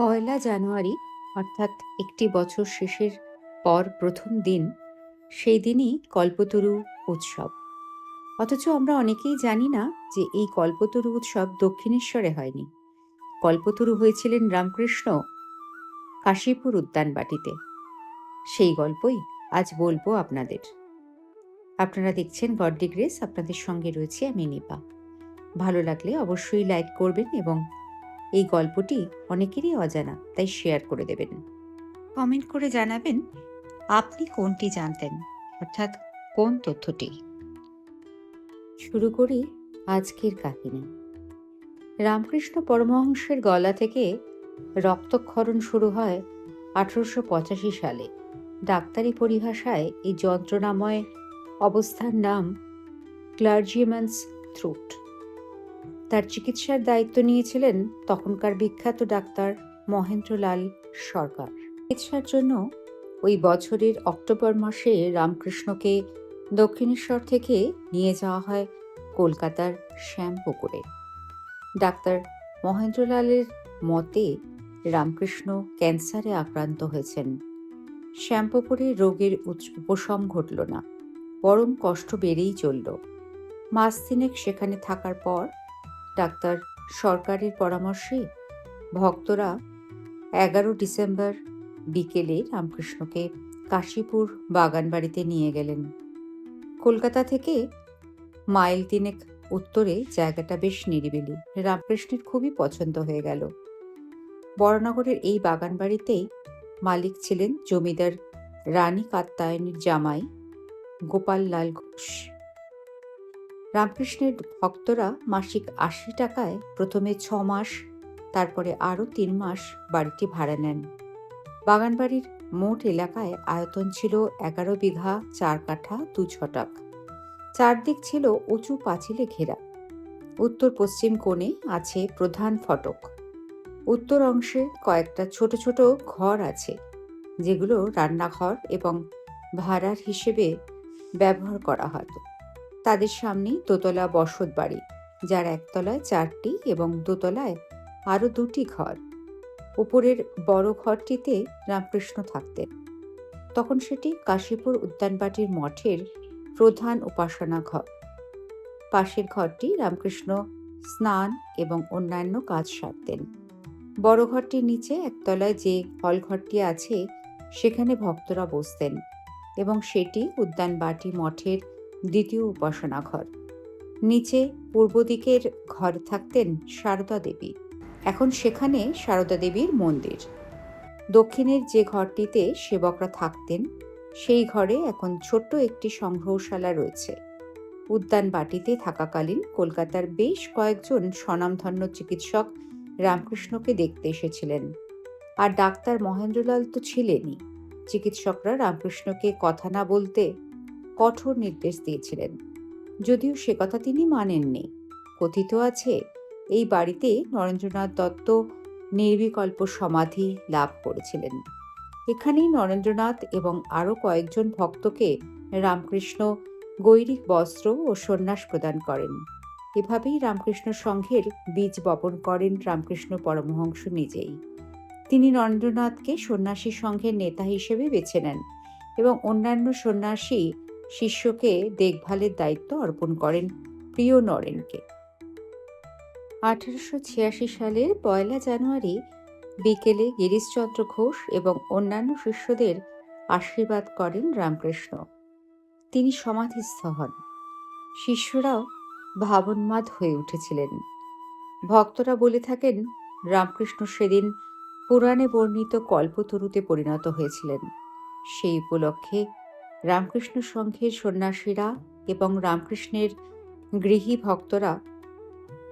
পয়লা জানুয়ারি, অর্থাৎ একটি বছর শেষের পর প্রথম দিন, সেই দিনই কল্পতরু উৎসব। অথচ আমরা অনেকেই জানি না যে এই কল্পতরু উৎসব দক্ষিণেশ্বরে হয়নি। কল্পতরু হয়েছিলেন রামকৃষ্ণ কাশীপুর উদ্যানবাটিতে। সেই গল্পই আজ বলব আপনাদের। আপনারা দেখছেন গডডি গ্রেস, আপনাদের সঙ্গে রয়েছে আমি নিপা। ভালো লাগলে অবশ্যই লাইক করবেন এবং এই গল্পটি অনেকেরই অজানা, তাই শেয়ার করে দেবেন। কমেন্ট করে জানাবেন, আপনি কোনটি জানতেন? অর্থাৎ কোন তথ্যটি? শুরু করি আজকের কাহিনী। রামকৃষ্ণ পরমহংসের গলা থেকে রক্তক্ষরণ শুরু হয় আঠারোশো পঁচাশি সালে। ডাক্তারি পরিভাষায় এই যন্ত্রণাময় অবস্থার নাম ক্লার্জিম্যানস থ্রুট তার চিকিৎসার দায়িত্ব নিয়েছিলেন তখনকার বিখ্যাত ডাক্তার মহেন্দ্রলাল সরকার। চিকিৎসার জন্য ওই বছরের অক্টোবর মাসে রামকৃষ্ণকে দক্ষিণেশ্বর থেকে নিয়ে যাওয়া হয় কলকাতার শ্যামপুকুরে। ডাক্তার মহেন্দ্রলালের মতে রামকৃষ্ণ ক্যান্সারে আক্রান্ত হয়েছেন। শ্যামপুকুরে রোগের উপশম ঘটল না, বরং কষ্ট বেড়েই চলল। মাস তিনেক সেখানে থাকার পর ডাক্তার সরকারের পরামর্শে ভক্তরা এগারো ডিসেম্বর বিকেলে রামকৃষ্ণকে কাশীপুর বাগানবাড়িতে নিয়ে গেলেন। কলকাতা থেকে মাইল তিনেক উত্তরে জায়গাটা বেশ নিরিবিলি। রামকৃষ্ণের খুবই পছন্দ হয়ে গেল। বড়নগরের এই বাগানবাড়িতেই মালিক ছিলেন জমিদার রানী কাত্তায়নের জামাই গোপাল লাল ঘোষ। রামকৃষ্ণের ভক্তরা মাসিক আশি টাকায় প্রথমে ছ মাস, তারপরে আরও তিন মাস বাড়িটি ভাড়া নেন। বাগানবাড়ির মোট এলাকায় আয়তন ছিল এগারো বিঘা, চার কাঠা, দু ছটাক। চারদিক ছিল উঁচু পাঁচিলে ঘেরা। উত্তর পশ্চিম কোণে আছে প্রধান ফটক। উত্তর অংশে কয়েকটা ছোট ছোট ঘর আছে, যেগুলো রান্নাঘর এবং ভাড়ার হিসেবে ব্যবহার করা হতো। তাদের সামনেই দোতলা বসত বাড়ি, যার একতলায় চারটি এবং দোতলায় আরও দুটি ঘর। উপরের বড় ঘরটিতে রামকৃষ্ণ থাকতেন। তখন সেটি কাশীপুর উদ্যানবাটির মঠের প্রধান উপাসনা ঘর। পাশের ঘরটি রামকৃষ্ণ স্নান এবং অন্যান্য কাজ সারতেন। বড় ঘরটির নিচে একতলায় যে হল ঘরটি আছে, সেখানে ভক্তরা বসতেন এবং সেটি উদ্যানবাটি মঠের দ্বিতীয় উপাসনা ঘর নিচে পূর্ব দিকের ঘর থাকতেন সারদা দেবী। এখন সেখানে সারদা দেবীর মন্দির। দক্ষিণের যে ঘরটিতে সেবকরা থাকতেন, সেই ঘরে এখন ছোট্ট একটি সংগ্রহশালা রয়েছে। উদ্যান বাটিতে থাকাকালীন কলকাতার বেশ কয়েকজন স্বনামধন্য চিকিৎসক রামকৃষ্ণকে দেখতে এসেছিলেন। আর ডাক্তার মহেন্দ্রলাল তো ছিলেনই। চিকিৎসকরা রামকৃষ্ণকে কথা না বলতে কঠোর নির্দেশ দিয়েছিলেন। যদিও সে কথা তিনি মানেননি। কথিত আছে, এই বাড়িতে নরেন্দ্রনাথ দত্ত নির্বিকল্প সমাধি লাভ করেছিলেন। এখানেই নরেন্দ্রনাথ এবং আরও কয়েকজন ভক্তকে রামকৃষ্ণ গৈরিক বস্ত্র ও সন্ন্যাস প্রদান করেন। এভাবেই রামকৃষ্ণ সংঘের বীজ বপন করেন রামকৃষ্ণ পরমহংস নিজেই। তিনি নরেন্দ্রনাথকে সন্ন্যাসী সংঘের নেতা হিসেবে বেছে নেন এবং অন্যান্য সন্ন্যাসী শিষ্যকে দেখভালের দায়িত্ব অর্পণ করেন প্রিয় নরেনকে। আঠারোশো ছিয়াশি সালের পয়লা জানুয়ারি বিকেলে গিরিশচন্দ্র ঘোষ এবং অন্যান্য শিষ্যদের আশীর্বাদ করেন রামকৃষ্ণ। তিনি সমাধিস্থ হন। শিষ্যরাও ভাবন্মাদ হয়ে উঠেছিলেন। ভক্তরা বলে থাকেন, রামকৃষ্ণ সেদিন পুরাণে বর্ণিত কল্পতরুতে পরিণত হয়েছিলেন। সেই উপলক্ষে রামকৃষ্ণ সংঘের সন্ন্যাসীরা এবং রামকৃষ্ণের গৃহী ভক্তরা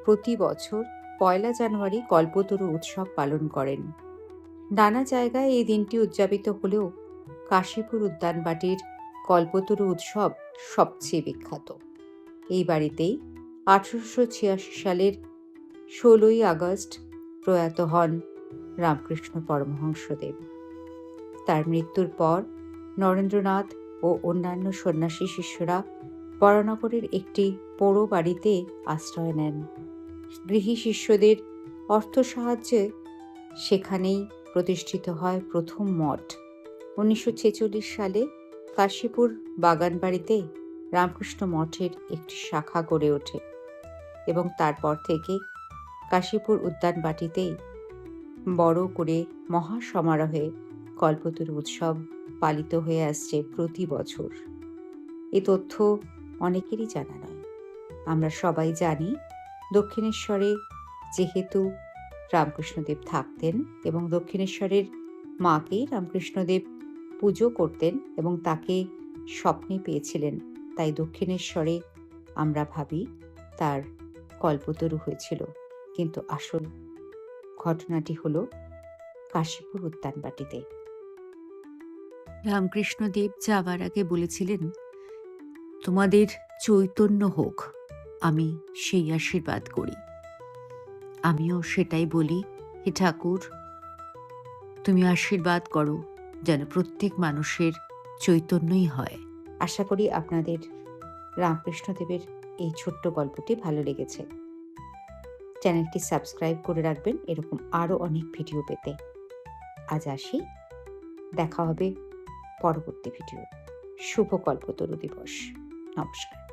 প্রতি বছর পয়লা জানুয়ারি কল্পতরু উৎসব পালন করেন। নানা জায়গায় এই দিনটি উদযাপিত হলেও কাশীপুর উদ্যানবাটির কল্পতরু উৎসব সবচেয়ে বিখ্যাত। এই বাড়িতেই আঠারোশো ছিয়াশি সালের ষোলোই আগস্ট প্রয়াত হন রামকৃষ্ণ পরমহংসদেব। তার মৃত্যুর পর নরেন্দ্রনাথ ও অন্যান্য সন্ন্যাসী শিষ্যরা বরানগরের একটি পোড়ো বাড়িতে আশ্রয় নেন। গৃহী শিষ্যদের অর্থ সাহায্যে সেখানেই প্রতিষ্ঠিত হয় প্রথম মঠ। উনিশশো ছেচল্লিশ সালে কাশীপুর বাগানবাড়িতে রামকৃষ্ণ মঠের একটি শাখা গড়ে ওঠে এবং তারপর থেকে কাশীপুর উদ্যানবাটিতেই বড় করে মহা সমারোহে কল্পতরু উৎসব পালিত হয়ে আসছে প্রতি বছর। এ তথ্য অনেকেরই জানা নয় আমরা সবাই জানি দক্ষিণেশ্বরে যেহেতু রামকৃষ্ণদেব থাকতেন এবং দক্ষিণেশ্বরের মাকেই রামকৃষ্ণদেব পুজো করতেন এবং তাকে স্বপ্নে পেয়েছিলেন, তাই দক্ষিণেশ্বরে আমরা ভাবি তার কল্পতরু হয়েছিল। কিন্তু আসল ঘটনাটি হলো কাশীপুর উদ্যানবাটিতে। রামকৃষ্ণদেব যাওয়ার আগে বলেছিলেন, তোমাদের চৈতন্য হোক, আমি সেই আশীর্বাদ করি। আমিও সেটাই বলি, হে ঠাকুর, তুমি আশীর্বাদ করো যেন প্রত্যেক মানুষের চৈতন্যই হয়। আশা করি আপনাদের রামকৃষ্ণদেবের এই ছোট্ট গল্পটি ভালো লেগেছে। চ্যানেলটি সাবস্ক্রাইব করে রাখবেন, এরকম আরও অনেক ভিডিও পেতে। আজ আসি, দেখা হবে পরবর্তী ভিডিও। শুভ কল্পতরু দিবস। নমস্কার।